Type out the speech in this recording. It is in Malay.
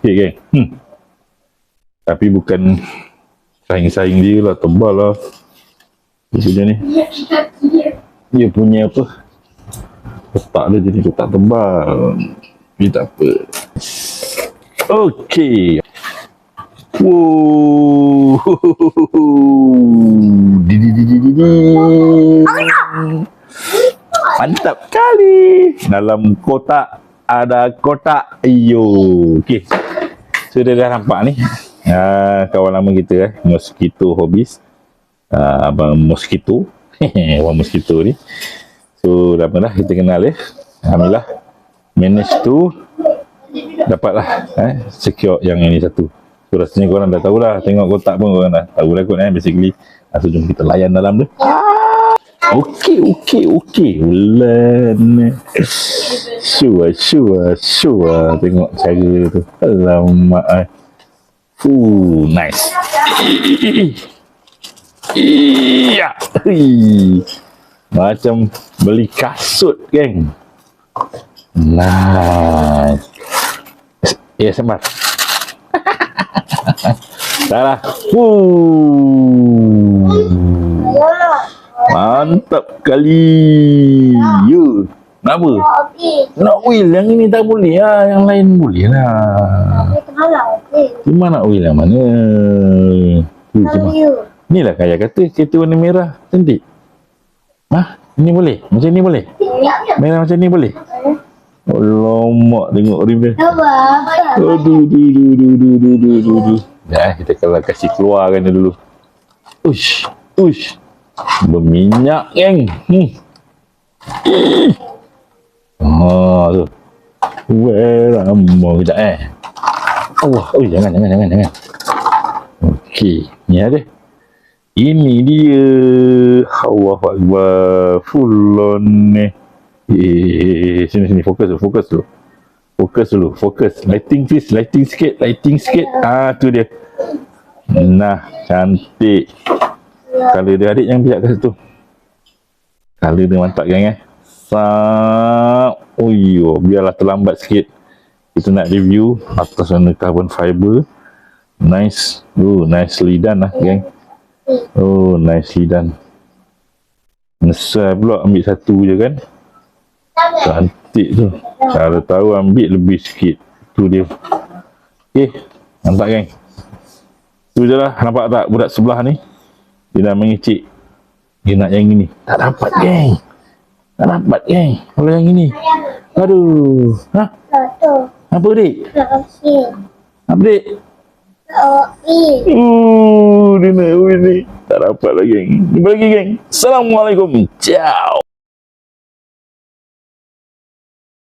sikit geng. Hmm. Tapi bukan saing-saing dia lah, tebal lah. Maksudnya ni, dia punya apa, kotak dia jadi kotak tebal. Tapi tak apa. Okey. Wow. Di di di di di di. Mantap kali. Dalam kotak ada kotak. Iyo. Okey. So dia dah nampak ni. Uh, kawan lama kita eh. Mosquito Hobbies. Uh, abang Mosquito. abang Mosquito ni. So lama dah kita kenal eh. Alhamdulillah. Manage tu. Dapatlah eh, secure yang ini satu. So rasanya korang dah tahulah. Tengok kotak pun korang dah tahu lah kot eh. Basically. Ah, So jom kita layan dalam tu. Okey, okey, okey. Ulan. Sure, sure, sure. Tengok cara tu. Alamak. Fuh, nice. Iya. Macam beli kasut, geng. Nice. Ya, sembar. Dah lah. Fuh. Mantap kali. Ya. Yeah. Kenapa? Nak Will yang ini tak boleh lah. Yang lain boleh lah. Cuma nak Will yang mana? Uh, cuma. Ni lah kaya kata kereta warna merah. Cantik. Hah? Ini boleh? Macam ni boleh? Merah macam ni boleh? Alamak tengok rim dia. Aduh, aduh, aduh, aduh, aduh, aduh, aduh, aduh. Dah, kita kalau kasih keluar kan dulu. Ush, ush. Berminyak, geng. Hmm. Ah, tu. Well, lama kejap eh. Allah, oh jangan, jangan, jangan, jangan. Okey, ni ada. Ini dia. Allah Akbar. Full on ni. Eh, sini, sini. Fokus dulu, fokus dulu. Fokus dulu, fokus. Lighting please, lighting sikit, lighting sikit. Ah, tu dia. Nah, cantik. Color dia adik yang pihak kat situ. Color dia mantap gang eh. Sap. Oh yo, biarlah terlambat sikit. Kita nak review atas warna carbon fiber. Nice. Oh, nicely done lah gang. Oh, nicely done. Nesai pula ambil satu je kan. Cantik tu. Cara tahu ambil lebih sikit. Tu dia. Okay. Nampak geng? Tu je lah. Nampak tak budak sebelah ni? Dia dah mengicik. Dia nak yang ini. Tak dapat geng. Tak dapat geng. Kalau yang ini. Aduh. Ha? Apa dik? Apa dik? Uh, dia nak ni. Tak dapat lagi geng. Jumpa lagi geng. Assalamualaikum. Ciao.